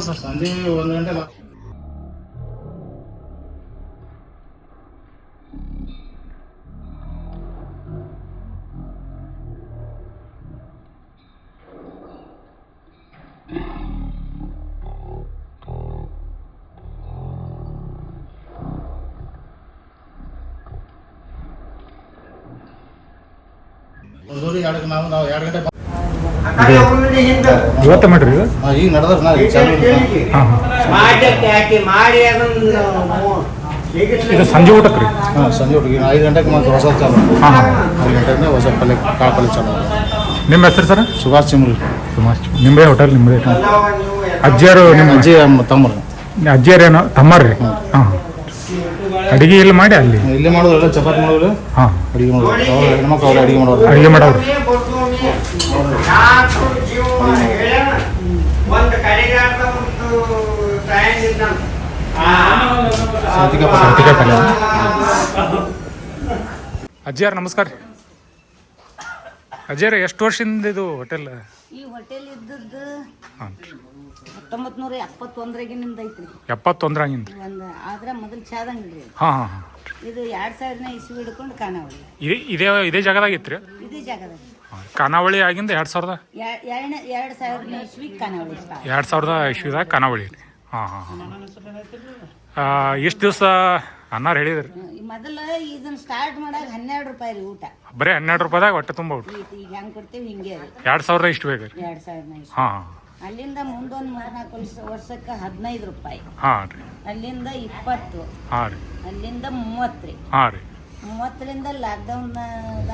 Sir ಸಂಜೆ ಒಂದು ಗಂಟೆ ಬಾ ಒಂದೂವರೆ ಎರಡು ನಾವು ನಾವು ಎರಡು ಗಂಟೆ ಬಾ- ಇವತ್ತೇ ಮಾಡ್ರಿ ಇದು ಈಗ ನಡೆದ್ರ. ಹಾಂ ಇದು ಸಂಜೆ ಊಟಕ್ಕೆ ರೀ. ಹಾಂ ಸಂಜೆ ಊಟಕ್ಕೆ. ಐದು ಗಂಟೆಗೆ ಮತ್ತೆ ಹೊಸ ಚಾಲು ಹಾಂ ಹಾಂ. ಐದು ಗಂಟೆಗೆ ಹೊಸ ಪಲ್ಯ ಕಾಳು ಪಲ್ಯ ಚಾಲು ನಿಮ್ಮ ಹೆಸರು ಸರ್? ಸುಭಾಷ್ ಚಿಮ್ರಿ. ಸುಭಾಷ್ ನಿಮ್ಮದೇ ಹೋಟೆಲ್ ನಿಮ್ಮದೇ ಅಜ್ಜಿಯರು ನಿಮ್ಮ ಅಜ್ಜಿ ತಮ್ಮರು. ಅಜ್ಜಿಯರೇನೋ ತಮ್ಮಾರ್ರಿ? ಹಾಂ. ಅಡಿಗೆ ಇಲ್ಲಿ ಮಾಡಿ ಅಲ್ಲಿ? ಇಲ್ಲಿ ಮಾಡೋದು ಚಪಾತಿ ಮಾಡೋದು ಹಾಂ. ಅಡಿಗೆ ಮಾಡೋದು ಅವ್ರು ಹೆಣ್ಮಕ್ಳು ಅವ್ರು ಅಡಿಗೆ ಮಾಡೋದು ಅಡಿಗೆ ಮಾಡೋರು. ಒಂದು ಕಡೆಗಾದ ಒಂದು ಇದ್ದಂತ ಸೌತಿಕಾಯಿ ಸೌತಿಕಾಯಿ ಪಲ್ಯ. ಅಜ್ಜಿಯಾರ ನಮಸ್ಕಾರ. ರೀ ಅಜ್ಜಿಯಾರ ಎಷ್ಟು ವರ್ಷದಿಂದ ಇದು ಹೋಟೆಲ್ ಈ ಹೋಟೆಲ್ ಇದ್ದದ್ದು ಹತ್ತೊಂಬತ್ತು ನೂರ ಎಪ್ಪತ್ತೊಂದರಾಗಿನಿಂದ ಐತ್ರಿ. ಎಪ್ಪತ್ತೊಂದರಾಗಿಂದ? ಒಂದು ಆದ್ರೆ ಮೊದಲು ಚಾದ ಅಂಗಡಿ ರೀ ಹಾಂ ಹಾಂ ಹಾಂ. ಇದು ಎರಡು ಸಾವಿರನ ಇಸ್ವಿ ಹಿಡ್ಕೊಂಡು ಇದೇ ಇದೇ ಇದೇ ಜಾಗದಾಗ ಇತ್ತು ರೀ ಇದೇ ಜಾಗದಾಗ. ಖಾನಾವಳಿ ಆಗಿಂದ ಎರಡು ಸಾವಿರದ? ಎರಡ್ ಎರಡನೇ ಎರಡು ಸಾವಿರದ ಇಶ್ವಿದಾಗ ಖಾನಾವಳಿ ರೀ ಹಾಂ ಹಾಂ ಹಾಂ. ಎಷ್ಟು ದಿವಸ ಅನ್ನಾರು ಹೇಳಿದ್ರಿ? ಮೊದಲು ಇದನ್ನ ಸ್ಟಾರ್ಟ್ ಮಾಡಾಗ ಹನ್ನೆರಡು ರೂಪಾಯಿ ರೀ ಊಟ. ಬರೀ ಹನ್ನೆರಡು ರೂಪಾಯಿದಾಗ ಹೊಟ್ಟೆ ತುಂಬ ಊಟ ಈಗ ಹೆಂಗ್ ಕೊಡ್ತೀವಿ ಹಿಂಗೆ ಎರಡು ಸಾವಿರದ ಇಷ್ಟು ಬೇಕು ರೀ? ಎರಡ್ ಹಾಂ ಹಾಂ. ಅಲ್ಲಿಂದ ಮುಂದೊಂದು ಮೂರ್ನಾಲ್ಕು ವರ್ಷ ವರ್ಷಕ್ಕೆ ಹದಿನೈದು ರೂಪಾಯಿ. ಹಾಂ ರೀ. ಅಲ್ಲಿಂದ ಇಪ್ಪತ್ತು. ಹಾಂ ರೀ. ಅಲ್ಲಿಂದ ಮೂವತ್ತು ರೀ. ಹಾಂ ರೀ. ಮೂವತ್ತರಿಂದ ಲಾಕ್ಡೌನ್ದಾಗ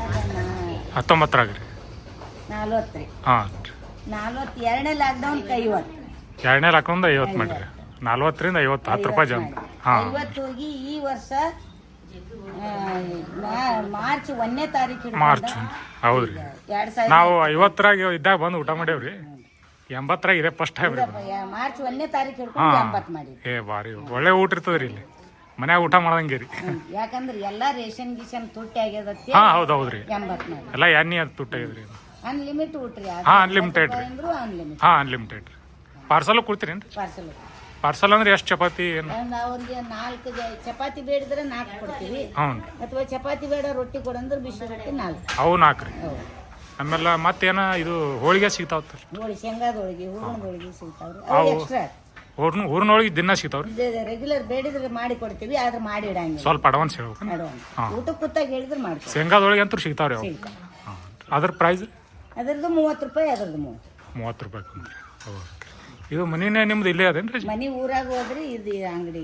ಹತ್ತೊಂಬತ್ತರಾಗ ರೀ ನಲ್ವತ್ತು ರೀ ಹಾಂ. ನಲ್ವತ್ತು ಎರಡನೇ ಲಾಕ್ಡೌನ್ಗೆ ಐವತ್ತು. ಎರಡನೇ ಲಾಕೊಂಡ್ ಐವತ್ತು ಮಾಡಿರಿ. ನಲ್ವತ್ತರಿಂದ ಐವತ್ತು ಹತ್ತು ರೂಪಾಯಿ ಜನ ಹಾಂ. ಐವತ್ತು ಹೋಗಿ ಈ ವರ್ಷ ಮಾರ್ಚ್ ಒಂದನೇ ತಾರೀಕು ಮಾರ್ಚ್ ಹೌದು ರೀ ಎರಡ್ ಸಾವಿರ ನಾವು ಐವತ್ತರಾಗ ಇದ್ದಾಗ ಬಂದು ಊಟ ಮಾಡೇವ್ರಿ. ಎಂಬತ್ತರಾಗ ಇದೆ ಫಸ್ಟ್ ಟೈಮ್ ರೀ ಮಾರ್ಚ್ ಒಂದನೇ ತಾರೀಕು ಹಿಡ್ಕೊಂಡು ಹಾಂ. ಎಂಬತ್ತು ಮಾಡಿ ಏ ಬಾರಿ ಒಳ್ಳೆ ಊಟ ಇರ್ತದ್ರಿ ಇಲ್ಲಿ. ಮನ್ಯಾಗ ಊಟ ಮಾಡಂಗೆ ರೀ. ಯಾಕಂದ್ರೆ ಎಲ್ಲಾ ರೇಷನ್ ಗೀಷನ್ ತುಟ್ಟಿ ಆಗ್ಯದತ್ತಿ ಹಾ ಹೌದು ಹೌದು ರೀ. ಎಲ್ಲ ಎಣ್ಣೆ ಅದು ತುಟ್ಟಾಗಿದ್ರಿ ಅನ್ಲಿಮಿಟ್ ಊಟ ರೀ ಹಾ, ಅನ್ಲಿಮಿಟೆಡ್ ರೀ. ಅಂದ್ರು ಅನ್ಲಿಮಿಟ್ ಹಾಂ ಅನ್ಲಿಮಿಟೆಡ್ ರೀ. ಪಾರ್ಸಲ್ ಕೊಡ್ತೀರೇನು ರೀ ಪಾರ್ಸಲ್ ಪಾರ್ಸಲ್ ಅಂದ್ರೆ ಎಷ್ಟು ಚಪಾತಿ ಏನು? ಅವ್ರಿಗೆ ನಾಲ್ಕು ಜ- ಚಪಾತಿ ಬೇಡಿದ್ರೆ ನಾಲ್ಕು ಕೊಡ್ತೀವಿ. ಹ್ಞೂ ಅಥವಾ ಚಪಾತಿ ಬೇಡ ರೊಟ್ಟಿ ಕೊಡಂದ್ರೆ ಬಿಸಿ ರೊಟ್ಟಿ ನಾಲ್ಕು. ಅವು ನಾಲ್ಕು ರೀ. ಹೌದು. ಆಮೇಲೆ ಮತ್ತೇನ ಇದು ಹೋಳಿಗೆ ಸಿಗ್ತಾವತ್ತ ರೀ ಹೋಳಿ ಹೋಳಿಗೆ ಹೂರಣದೊಳಗೆ ಸಿಗ್ತಾವ್ರಿ. ಅವು- ಅವು ಎಕ್ಸ್ಟ್ರಾ ಊರ್ನ ಊರಿನೊಳಗೆ ದಿನ ಸಿಗ್ತಾವ್ರಿ? ರೆಗ್ಯುಲರ್ ಬೇಡಿದ್ರೆ ಮಾಡಿ ಕೊಡ್ತೀವಿ ಆದ್ರೆ ಮಾಡಿ ಇಡಂಗಿಲ್ಲ. ಸ್ವಲ್ಪ ಅಡ್ವಾನ್ಸ್ ಹೇಳ್ಬೇಕು ಅಡ್ವಾನ್ಸ್. ಊಟಕ್ಕೆ ಕೂತಾಗ ಹೇಳಿದ್ರೆ ಮಾಡ್ತೀವಿ. ಶೇಂಗಾದೊಳಗೆ ಅಂತೂ ಸಿಗ್ತಾವ್ರಿ ಅವು. ಹಾಂ. ಅದ್ರ ಪ್ರೈಸ್ ಅದ್ರದ್ದು ಮೂವತ್ತು ರೂಪಾಯಿ ಅದರದ್ದು ಮೂವತ್ತು ಮೂವತ್ತು ರೂಪಾಯಿ ಕುಂತ್ರಿ ಓಕೆ ಇದು ಮನಿನೇ ನಿಮ್ದು ಇಲ್ಲೇ ಅದೇನು ರೀ ಮನೆ ಊರಾಗ ಹೋದ್ರೆ ಇದು ಅಂಗಡಿ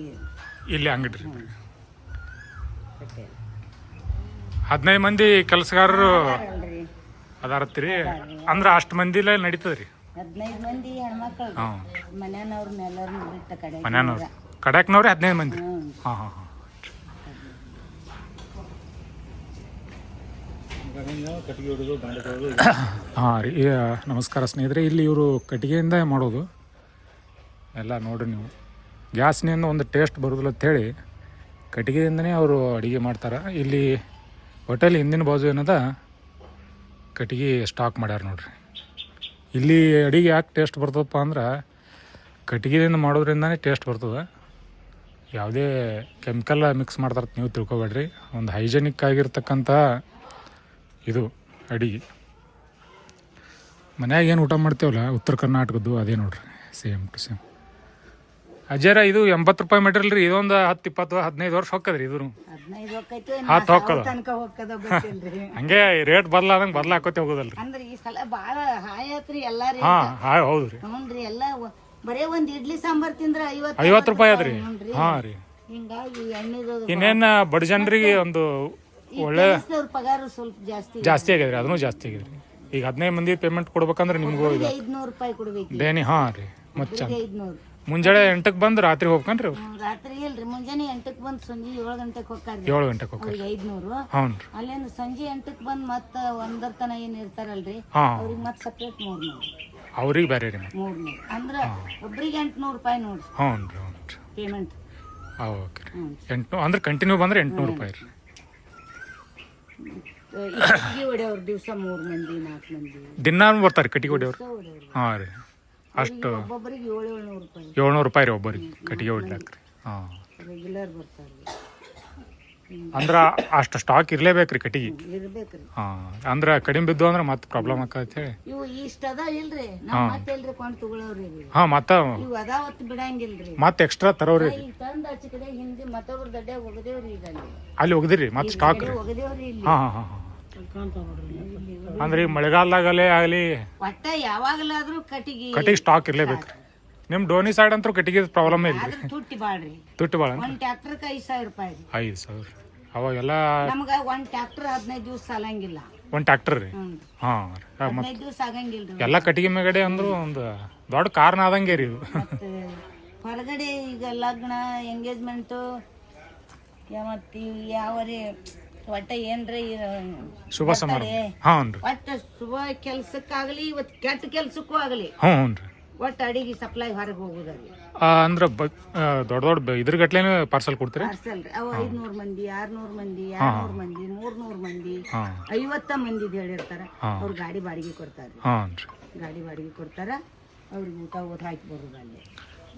ಇಲ್ಲಿ ಅಂಗಡಿ ರೀ ಹದಿನೈದು ಮಂದಿ ಕೆಲಸಗಾರರು ಅದಾರತ್ತೀರಿ? ಅಂದ್ರೆ ಅಷ್ಟು ಮಂದಿಲೇ ನಡೀತದೆ ರೀ ಹದಿನೈದು ಮಂದಿ ಹೆಣ್ಮಕ್ಳು ಹಾಂ. ಮನೆಯವ್ರನ್ನ ಎಲ್ಲರನ್ನ ಬಿಟ್ಟ ಕಡೆ ಮನ್ಯಾನವ್ರು ಕಡ್ಯಾಕ್ನವ್ರಿ ಹದಿನೈದು ಮಂದಿ? ಹಾಂ ಹಾಂ ಹಾಂ. ರೀ ನಮಸ್ಕಾರ ಸ್ನೇಹಿತರೆ ಇಲ್ಲಿ ಇವರು ಕಟ್ಟಿಗೆಯಿಂದ ಮಾಡೋದು. ಎಲ್ಲ ನೋಡ್ರಿ ನೀವು. ಗ್ಯಾಸ್ನಿಂದ ಒಂದು ಟೇಸ್ಟ್ ಬರೋದಿಲ್ಲ ಹೇಳಿ ಕಟ್ಟಿಗೆಯಿಂದನೇ ಅವರು ಅಡುಗೆ ಮಾಡ್ತಾರೆ. ಇಲ್ಲಿ ಹೋಟೆಲ್ ಹಿಂದಿನ ಬಾಜು ಏನದ? ಕಟ್ಟಿಗೆ ಸ್ಟಾಕ್ ಮಾಡ್ಯಾರ ನೋಡ್ರಿ. ಇಲ್ಲಿ ಅಡಿಗೆ ಯಾಕೆ ಟೇಸ್ಟ್ ಬರ್ತದಪ್ಪ ಅಂದ್ರೆ ಕಟ್ಟಿಗೆದಿಂದ ಮಾಡೋದ್ರಿಂದನೇ ಟೇಸ್ಟ್ ಬರ್ತದೆ. ಯಾವುದೇ ಕೆಮಿಕಲ್ ಮಿಕ್ಸ್ ಮಾಡ್ತಾರೆ ನೀವು ತಿಳ್ಕೊಬೇಡ್ರಿ. ಒಂದು ಹೈಜೆನಿಕ್ ಆಗಿರ್ತಕ್ಕಂಥ ಇದು ಅಡಿಗೆ. ಮನ್ಯಾಗ ಏನು ಊಟ ಮಾಡ್ತೇವಲ್ಲ? ಉತ್ತರ ಕರ್ನಾಟಕದ್ದು ಅದೇ ನೋಡ್ರಿ ಸೇಮ್ ಟು ಸೇಮ್ ಅಜ್ಜಾರ ಇದು ಎಂಬತ್ತು ರೂಪಾಯಿ ಮೆಟೀರಿಯಲ್ ರೀ ಇದೊಂದು ಹತ್ತು ಇಪ್ಪತ್ತು ಹದಿನೈದು ವರ್ಷ ಹೊಕ್ಕದ್ರಿ ಇದ್ರು ಹದಿನೈದು ಹೋಗ್ತೈತಿ ಹತ್ತು ಹೋಕ್ಕದ. ತನಕ ಹೋಗ್ತದ ಗೊತ್ತಿಲ್ರಿ. ಹಂಗೆ ರೇಟ್ ಬದಲಾದಂಗೆ ಬದಲಾಕೋತೆ ಹೋಗೋದಲ್ರಿ. ಅಂದ್ರೆ ಈ ಸಲ ಭಾಳ ಹಾಯ್ ಆತ್ರಿ ಎಲ್ಲಾರಿ ಹಾಂ ಹಾಯ್ ಹೌದು ರೀ ಹ್ಞೂನ್ರಿ ಎಲ್ಲ ಬರೇ ಒಂದ್ ಇಡ್ಲಿ ಸಾಂಬಾರ್ ತಿಂದ್ರ ಐವತ್ತು ಐವತ್ತು ರೂಪಾಯಿ ಅದ್ರಿ ಹಾ ರೀ. ಹಿಂಗಾಗಿ ಎಣ್ಣೆದು ಇನ್ನೇನು ಬಡ ಜನರಿಗೆ ಒಂದು ಒಳ್ಳೆ ಪಗಾರ ಸ್ವಲ್ಪ ಜಾಸ್ತಿ ಜಾಸ್ತಿ ಆಗಿದ್ರಿ ಅದನ್ನು ಜಾಸ್ತಿ ಆಗಿದ್ರಿ. ಈಗ ಹದಿನೈದು ಮಂದಿ ಪೇಮೆಂಟ್ ಕೊಡ್ಬೇಕಂದ್ರೆ ನಿಮ್ಗೆ ಐದ್ನೂರು ರೂಪಾಯಿ ಕೊಡ್ಬೇಕು ದೇನಿ ಹಾಂ ರೀ ಮತ್ತೆ ಐದ್ನೂರು. ಮುಂಜಾನೆ ಎಂಟಕ್ಕೆ ಬಂದು ರಾತ್ರಿ ಹೋಗ್ಕನ್ರಿ ಅವ್ರು? ರಾತ್ರಿ ಇಲ್ರಿ. ಮುಂಜಾನೆ ಎಂಟಕ್ಕೆ ಬಂದು ಸಂಜೆ ಏಳು ಗಂಟೆಗೆ ಹೋಗ್ತಾರ್ರಿ ಏಳು ಗಂಟೆಗೆ ಹೋಗ್ತಾರೆ ಅವ್ರಿಗೆ ಐದ್ನೂರು. ಹ್ಞೂ ರೀ ಅಲ್ಲಿಂದ ಸಂಜೆ ಎಂಟಕ್ಕೆ ಬಂದು ಮತ್ತೆ ಒಂದರ ತನ ಏನು ಇರ್ತಾರಲ್ರಿ? ಹಾಂ. ಅವ್ರಿಗೆ ಮತ್ತೆ ಸಪ್ರೇಟ್ ಮೂರ್ನೂರು ಅವ್ರಿಗೆ ಬೇರೆ ರೀ ಮೂರ್ನೂರು ಅಂದ್ರೆ ಒಬ್ರಿಗೆ ಎಂಟ್ನೂರು ರೂಪಾಯಿ ನೋಡ್ರಿ. ಹ್ಞೂ ರೀ ಹ್ಞೂ ರೀ ಪೇಮೆಂಟ್ ಓಕೆ ರೀ. ಹ್ಞೂ ಎಂಟು ಅಂದ್ರೆ ಕಂಟಿನ್ಯೂ ಬಂದ್ರೆ ಎಂಟುನೂರು ರೂಪಾಯಿ ರೀ. ಹೊಡೆಯವ್ರು ದಿವಸ ಮೂರ್ ಮಂದಿ ನಾಲ್ಕು ಮಂದಿ. ದಿನ ಬರ್ತಾರೆ ಕಟ್ಟಿಗೆ ಹೊಡೆಯವ್ರು. ಹಾಂ ರೀ. ಅಷ್ಟು ಒಬ್ಬೊಬ್ಬರಿಗೆ ಏಳು ಏಳ್ನೂರು ರೂಪಾಯಿ. ಏಳ್ನೂರು ರೂಪಾಯಿ ರೀ ಒಬ್ಬರಿಗೆ ಕಟ್ಟಿಗೆ ಹೊಡ್ಲಾಕ ರೀ. ಹಾಂ. ರೆಗ್ಯುಲರ್ ಬರ್ತಾರೆ ಅಂದ್ರೆ ಅಷ್ಟು ಸ್ಟಾಕ್ ಇರಲೇಬೇಕು ರೀ ಕಟ್ಟಿಗೆ. ಇರ್ಬೇಕ್ರಿ ಹಾಂ ಅಂದ್ರೆ ಕಡಿಮೆ ಬಿದ್ದು ಅಂದ್ರೆ ಮತ್ತೆ ಪ್ರಾಬ್ಲಮ್ ಆಕತ್ತೆ ಹೇಳಿ. ಇವು ಇಷ್ಟ ಅದ ಇಲ್ರಿ ನಾವ್ ಮತ್ತೆ ಕೊಂಡು ಹಾಂ ಮತ್ತೆ ಇವು ಅದಾವತ್ ಬಿಡಂಗಿಲ್ರಿ. ಮತ್ತೆ ಎಕ್ಸ್ಟ್ರಾ ತರೋರಿ ಈಗ ತಂದ ಆಚೆ ಕಡೆ ಹಿಂದೆ ಮತ್ತೊಬ್ರ ದಡ್ಡೆ ಒಗದೇವ್ರಿ ಈಗ ಅಲ್ಲಿ. ಅಲ್ಲಿ ಒಗ್ದಿರಿ ಮತ್ತೆ ಸ್ಟಾಕ್ ರೀ. ಒಗದೇವ್ರಿ ಇಲ್ಲಿ. ಹಾಂ ಹಾಂ ಹಾಂ. ಅಂದ್ರೆ ಈ ಮಳೆಗಾಲದಾಗಲೇ ಆಗಲಿ ಒಟ್ಟ ಯಾವಾಗಲಾದ್ರೂ ಕಟ್ಟಿಗೆ ಕಟ್ಟಿಗೆ ಸ್ಟಾಕ್ ಇರಲೇಬೇಕು. ನಿಮ್ ನಿಮ್ಮ ಡೋನಿ ಸೈಡ್ ಅಂತೂ ಕಟ್ಟಿಗೆ ಪ್ರಾಬ್ಲಮ್ ಇಲ್ಲ. ರೀ ತುಟ್ಟಿ ಬಾಳ್ರಿ. ತುಟ್ಟಿ ಬಾಳ ಒಂದ್ ಟ್ರ್ಯಾಕ್ಟರ್ಗೆ ಐದ್ ಸಾವಿರ ರೂಪಾಯಿ ರೀ ಐದು ಸಾವಿರ. ಅವಾಗೆಲ್ಲ ನಮ್ಗ ಒಂದ್ ಟ್ರ್ಯಾಕ್ಟರ್ ಹದಿನೈದು ದಿವಸ ಸಾಲಂಗಿಲ್ಲ. ಒಂದು ಟ್ರ್ಯಾಕ್ಟರ್ ರೀ? ಹ್ಮ್. ಹಾಂ ಮತ್ತು ಹದಿನೈದು ದಿವಸ ಆಗಂಗಿಲ್ರಿ ಎಲ್ಲ ಕಟ್ಟಿಗೆ ಮೇಗಡೆ ಅಂದ್ರು ಒಂದು ದೊಡ್ಡ ಕಾರಣ ಆದಂಗೆ ರೀ ಇದು. ಮತ್ತೆ ಹೊರಗಡೆ ಈಗ ಲಗ್ನ ಎಂಗೇಜ್ಮೆಂಟು ಯಾವ ಯಾವರೇ ಒಟ್ಟ ಏನ್ರಿ ಶುಭ ಸಮಾರಂಭ. ಒಟ್ಟ ಶುಭ ಕೆಲ್ಸಕ್ಕಾಗಲಿ ಇವತ್ತು ಕೆಟ್ಟ ಕೆಲ್ಸಕ್ಕೂ ಆಗಲಿ. ಹ್ಞೂ ಹ್ಞೂ ಒಟ್ಟು ಅಡಿಗೆ ಸಪ್ಲೈ ಹೊರಗೆ ಹೋಗೋದಾಗಲಿ. ಅಂದ್ರೆ ದೊಡ್ಡ ದೊಡ್ಡ ಇದ್ರ ಗಟ್ಲೆನೂ ಪಾರ್ಸಲ್ ಕೊಡ್ತೀರಿ? ಪಾರ್ಸಲ್ ರೀ. ಅವು ಐದ್ನೂರು ಮಂದಿ ಆರ್ನೂರು ಮಂದಿ ಎರಡ್ನೂರು ಮಂದಿ ಮೂರ್ನೂರು ಮಂದಿ ಐವತ್ತ ಮಂದಿ ಹೇಳಿರ್ತಾರ. ಅವ್ರ ಗಾಡಿ ಬಾಡಿಗೆ ಕೊಡ್ತಾರೆ ಗಾಡಿ ಬಾಡಿಗೆ ಕೊಡ್ತಾರ. ಅವ್ರಿಗೆ ಊಟ ಊಟ ಹಾಕಿ ಬರೋದು ಅಲ್ಲಿ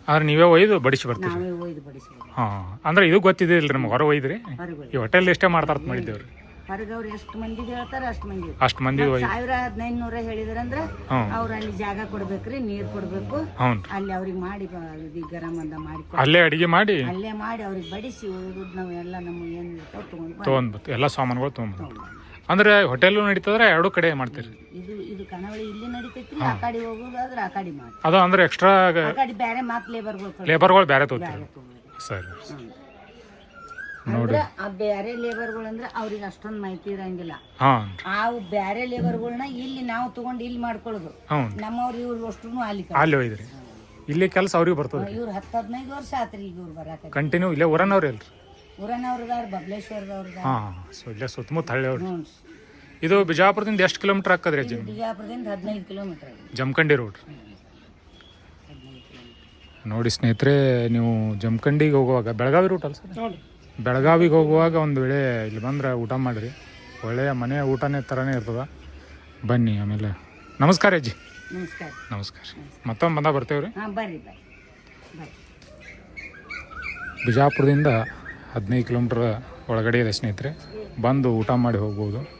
ಆದ್ರೆ ನೀವೇ ಒಯ್ದು ಬಡಿಸಿ ಬರ್ತೀರಿ. ನಾವೇ ಒಯ್ದು ಬಡಿಸ್ಬೋದು ಹಾಂ ಅಂದ್ರೆ ಇದು ಗೊತ್ತಿದೆ ಇಲ್ರಿ ನಮ್ಗೆ ಹೊರ ಒಯ್ದ್ರಿ. ಹೊರಗೆ ಈ ಹೋಟೆಲ್ ಎಷ್ಟೇ ಮಾಡ್ತಾರ ಮಾಡಿದ್ದೇವ್ರಿ. ಹೊರಗೆ ಅವ್ರು ಎಷ್ಟು ಮಂದಿ ಹೇಳ್ತಾರೆ ಅಷ್ಟು ಮಂದಿ ಅಷ್ಟು ಮಂದಿ ಒಯ್ ಸಾವಿರ ಹದಿನೈದು ನೂರ ಹೇಳಿದ್ರಂದ್ರ ಹ್ಞೂ ಅವ್ರು ಅಲ್ಲಿ ಜಾಗ ಕೊಡ್ಬೇಕ್ರಿ ನೀರ್ ಕೊಡ್ಬೇಕು. ಹ್ಞೂ ರೀ ಅಲ್ಲಿ ಅವ್ರಿಗೆ ಮಾಡಿ ಬ- ಇದು ಗರಂ ಅಂದ ಮಾಡಿ ಕೊಡ್- ಅಲ್ಲೇ ಅಡಿಗೆ ಮಾಡಿ? ಅಲ್ಲೇ ಮಾಡಿ ಅವ್ರಿಗೆ ಬಡಿಸಿ ಉಳಿದ್ ನಾವು ಎಲ್ಲ ನಮ್ಮ ಏನು ಇರ್ತಾವ ತಗೊಂಡ್ ತೊಗೊಂಡ್ಬತ್ತು ಎಲ್ಲ ಸಾಮಾನುಗಳು ತೊಗೊಂಡ್ಬತ್ತು ಅಂದ್ರೆ ಹೋಟೆಲ್ ನಡೀತದ್ರೆ ಎರಡು ಕಡೆ ಮಾಡ್ತೀರಿ. ಇದು ಇದು ಕಣವಳಿ ಇಲ್ಲಿ ನಡಿತೈತ್ರಿ ಆ ಕಡೆ ಹೋಗೋದಾದ್ರೆ ಆ ಕಡೆ ಮಾಡಿ. ಅದು ಅಂದ್ರೆ ಎಕ್ಸ್ಟ್ರಾ ಆ ಕಡೆ ಬೇರೆ ಮಾತ್ ಲೇಬರ್ಗಳು ಲೇಬರ್ಗಳು ಬೇರೆ ತೊಗೋತೀರಿ. ಸರಿ ಅಂದ್ರ ಆ ಬೇರೆ ಲೇಬರ್ಗಳು ಅಂದ್ರೆ ಅವ್ರಿಗೆ ಅಷ್ಟೊಂದು ಮಾಹಿತಿ ಇರಂಗಿಲ್ಲ. ಹಾ. ಆ ಬೇರೆ ಲೇಬರ್ಗಳನ್ನ ಇಲ್ಲಿ ನಾವು ತಗೊಂಡು ಇಲ್ಲಿ ಮಾಡ್ಕೊಳ್ಳೋದು. ನಮ್ಮವ್ರು ಇವ್ರು ಅಷ್ಟು ಅಲ್ಲಿ ಅಲ್ಲಿ ಹೋಯ್ದ್ರಿ. ಇಲ್ಲಿ ಕೆಲಸ ಅವ್ರಿಗೆ ಬರ್ತದೆ ಇವ್ರು ಹತ್ತು ಹದಿನೈದು ವರ್ಷ ಆತ್ರಿ ಈಗ ಇವ್ರು ಬರಾಕ ಕಂಟಿನ್ಯೂ ಇಲ್ಲೇ ಊರನ್ನವ್ರಿ ಅಲ್ರಿ. ಊರನವ್ರದಾರ ಹಾಂ ಸೊ ಇಲ್ಲೇ ಸುತ್ತಮುತ್ತ ಹಳ್ಳಿ ಅವ್ರಿ ಹ್ಞೂ ಇದು ಬಿಜಾಪುರದಿಂದ ಎಷ್ಟು ಕಿಲೋಮೀಟರ್ ಆಗ್ತದೆ ಜಮ್ ಬಿಜಾಪುರದಿಂದ ಹದಿನೈದು ಕಿಲೋಮೀಟರ್ ಜಮಖಂಡಿ ರೋಡ್ ನೋಡಿ ಸ್ನೇಹಿತರೆ ನೀವು ಜಮಖಂಡಿಗೆ ಹೋಗುವಾಗ ಬೆಳಗಾವಿ ರೂಟ್ ಅಲ್ಲ ಸರ್? ಬೆಳಗಾವಿಗೆ ಹೋಗುವಾಗ ಒಂದು ವೇಳೆ ಇಲ್ಲಿ ಬಂದ್ರೆ ಊಟ ಮಾಡಿರಿ. ಒಳ್ಳೆಯ ಮನೆ ಊಟನೇ ಥರನೇ ಇರ್ತದೆ. ಬನ್ನಿ ಆಮೇಲೆ. ನಮಸ್ಕಾರ ಅಜ್ಜಿ. ನಮಸ್ಕಾರ. ನಮಸ್ಕಾರ. ಮತ್ತೊಮ್ಮೆ ಬಂದಾಗ ಬರ್ತೇವೆ ರೀ ಬಿಜಾಪುರದಿಂದ ಹದಿನೈದು ಕಿಲೋಮೀಟ್ರ್ ಒಳಗಡೆ ಇದೆ ಸ್ನೇಹಿತರೆ. ಬಂದು ಊಟ ಮಾಡಿ ಹೋಗ್ಬೋದು.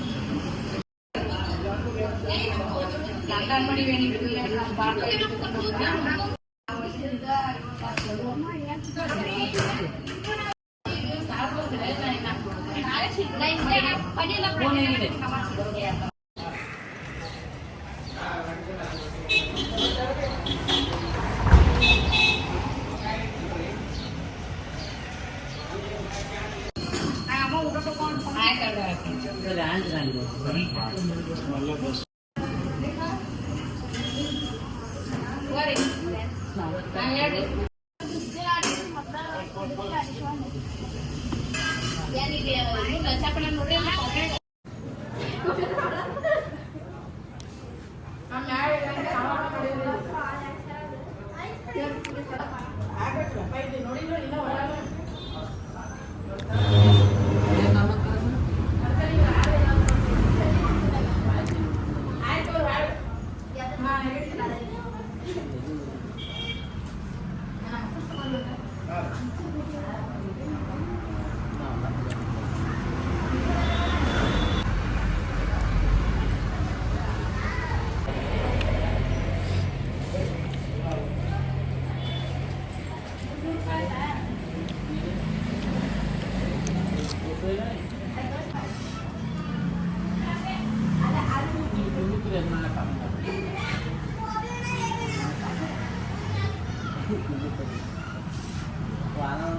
అంగన్వాడి వేణి విధులను Gracias.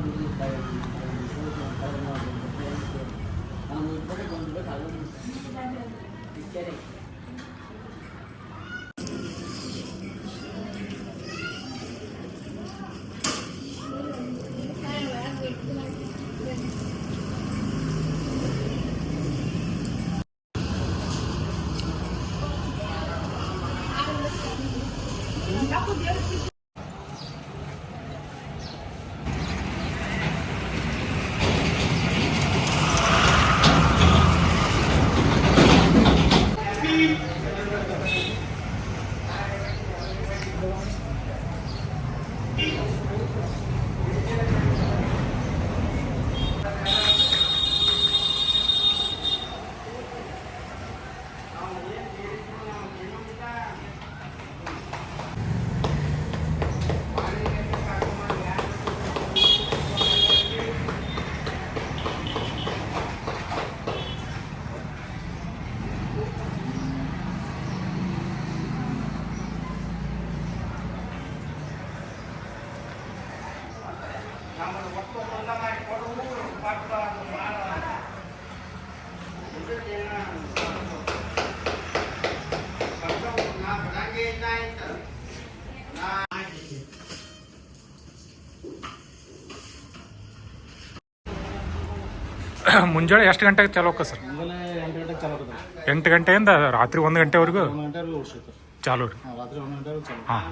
ಮುಂಜಾನೆ ಎಷ್ಟು ಗಂಟೆಗೆ ಚಾಲು ಹೋಗ್ತದೆ ಸರ್? ಮುಂಜಾನೆ ಎಂಟು ಗಂಟೆಗೆ ಚಾಲು ಆಗುತ್ತೆ ಎಂಟು ಗಂಟೆಯಿಂದ ರಾತ್ರಿ ಒಂದು ಗಂಟೆವರೆಗೂ ಒಂದು ಗಂಟೆವರೆಗೂ ಉಳಿಸುತ್ತೆ ಚಾಲು ರೀ. ಹಾಂ ರಾತ್ರಿ ಒಂದು ಗಂಟೆವರೆಗೂ ಚಾಲು. ಹಾಂ.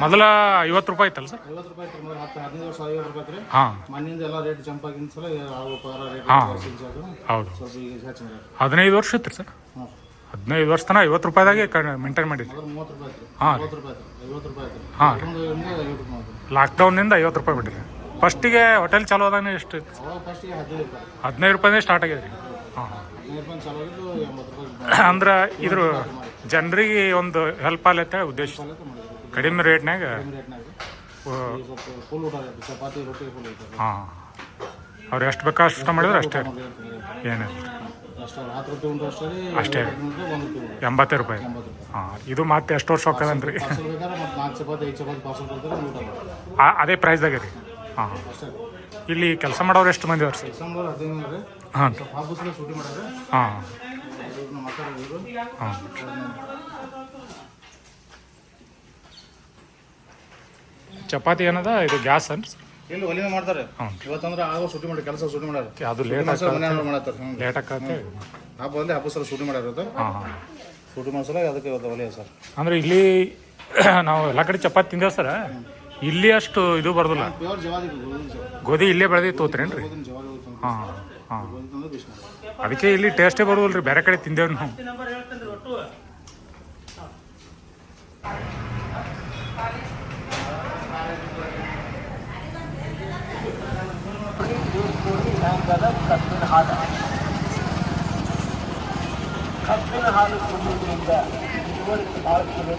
ಮೊದಲ ಐವತ್ತು ರೂಪಾಯಿ ಇತ್ತಲ್ಲ ಸರ್? ಐವತ್ತು ರೂಪಾಯಿ ಐತ್ರಿ ಮೊದಲು ಹತ್ತು ಹದಿನೈದು ವರ್ಷ ಐವತ್ತು ರೂಪಾಯಿ ಐತ್ರಿ ಹಾಂ. ಮಣ್ಣಿಂದ ಎಲ್ಲ ರೇಟ್ ಜಂಪ್ ಆಗಿನ ಸಲ ಆಳುವ ಪಗಾರ ರೇಟ್ ಹಾ. ಹೌದು. ಸ್ವಲ್ಪ ಈಗ ಹದಿನೈದು ವರ್ಷ ಇತ್ತು ಸರ್. ಹಾಂ. ಹದಿನೈದು ವರ್ಷ ತನಕ ಐವತ್ತು ರೂಪಾಯಿದಾಗೆ ಮೇಂಟೈನ್ ಮಾಡಿದ್ರಿ. ಮೊದಲು ಮೂವತ್ತು ರೂಪಾಯಿ ಐತ್ರಿ ಹಾ. ಮೂವತ್ತು ರೂಪಾಯಿ ಐತ್ರಿ ಐವತ್ತು ರೂಪಾಯಿ ಐತ್ರಿ ಹಾ. ಒಂದು ಐವತ್ತು ರೂಪಾಯಿ ಐತ್ರಿ ಲಾಕ್ಡೌನ್ನಿಂದ ಐವತ್ತು ರೂಪಾಯಿ ಬಿಟ್ಟಿರಿ ಫಸ್ಟಿಗೆ ಹೋಟೆಲ್ ಚಾಲು ಆದಾಗ ಎಷ್ಟು? ಹದಿನೈದು ರೂಪಾಯಿ. ಸ್ಟಾರ್ಟ್ ಆಗಿದೆ ರೀ. ಹಾಂ ಅಂದ್ರೆ ಇದ್ರ ಜನರಿಗೆ ಒಂದು ಹೆಲ್ಪ್ ಆಗತ್ತೆ ಉದ್ದೇಶ. ಕಡಿಮೆ ರೇಟ್ನಾಗ ಹಾಂ. ಅವ್ರು ಎಷ್ಟು ಬೇಕಾ ಅಷ್ಟು ಮಾಡಿದ್ರೆ ಅಷ್ಟೇ. ಏನಿಲ್ಲ. ಅಷ್ಟೇ ಎಂಬತ್ತೈದು ಎಂಬತ್ತೇ ರೂಪಾಯಿ. ಹಾಂ ಇದು ಮತ್ತೆ ಎಷ್ಟು ವರ್ಷ ಹೋಗ್ತದನ್ರಿ ಅದೇ ಪ್ರೈಸ್ದಾಗ ರೀ. ಹಾಂ. ಅಷ್ಟೇ ಇಲ್ಲಿ ಕೆಲಸ ಮಾಡೋರು ಎಷ್ಟು ಮಂದಿ ಅವ್ರು? ಸರ್ ಡಿಸೆಂಬರ್ ಹದಿನೈದು ರೀ ಹಾಂ ಮಾಡ್ಯಾರ ಹಾಂ. ನಮ್ಮ ಮಾತಾಡೋದು ಹಾಂ. ಚಪಾತಿ ಏನದ? ಇದು ಗ್ಯಾಸ್ ಅನ್ ಇಲ್ಲಿ ಒಲಿನ ಮಾಡ್ತಾರೆ. ಇವತ್ತು ಇವತ್ತಂದ್ರೆ ಆಗ ಶೂಟಿಂಗ್ ಮಾಡಿ ಕೆಲಸ ಶೂಟಿಂಗ್ ಮಾಡ್ಯಾರ ಅದು ಲೇಟ್ ಆಗ್ತದೆ. ಮನೆ ಮಾಡತ್ತಾರೆ. ಹ್ಞೂ ಲೇಟ್ ಆಗ್ತದೆ. ಹಬ್ಬ ಬಂದು ಹಬ್ಬ ಶೂಟಿಂಗ್ ಮಾಡ್ಯಾರ ಹಾಂ ಹಾಂ. ಶೂಟಿಂಗ್ ಮಾಡ್ಸಲ ಅದಕ್ಕೆ ಇವತ್ತು ಒಲಿಯ ಸರ್. ಅಂದ್ರೆ ಇಲ್ಲಿ ನಾವು ಎಲ್ಲ ಕಡೆ ಚಪಾತಿ ತಿಂದೇವೆ ಸರ. ಇಲ್ಲಿ ಅಷ್ಟು ಇದು ಬರೋದಿಲ್ಲ. ಗೋಧಿ ಗೋಧಿ ಇಲ್ಲೇ ಬೆಳೆದಿ ತೋತ್ರೇನ್ರಿ? ಜವಾದಿ ಹೋಗ್ತಾನೆ ಹಾಂ ಹಾಂ. ಗೋಧಿ ಅದಕ್ಕೆ ಇಲ್ಲಿ ಟೇಸ್ಟೇ ಬರುವಲ್ರಿ, ಬೇರೆ ಕಡೆ ತಿಂದೇವ್ ನಾವು. ಕಬ್ಬಿನ ಹಾಲು ಕುಡಿಯುವುದರಿಂದ ಇಳುವರಿ ಭಾಳ ಚಲೋ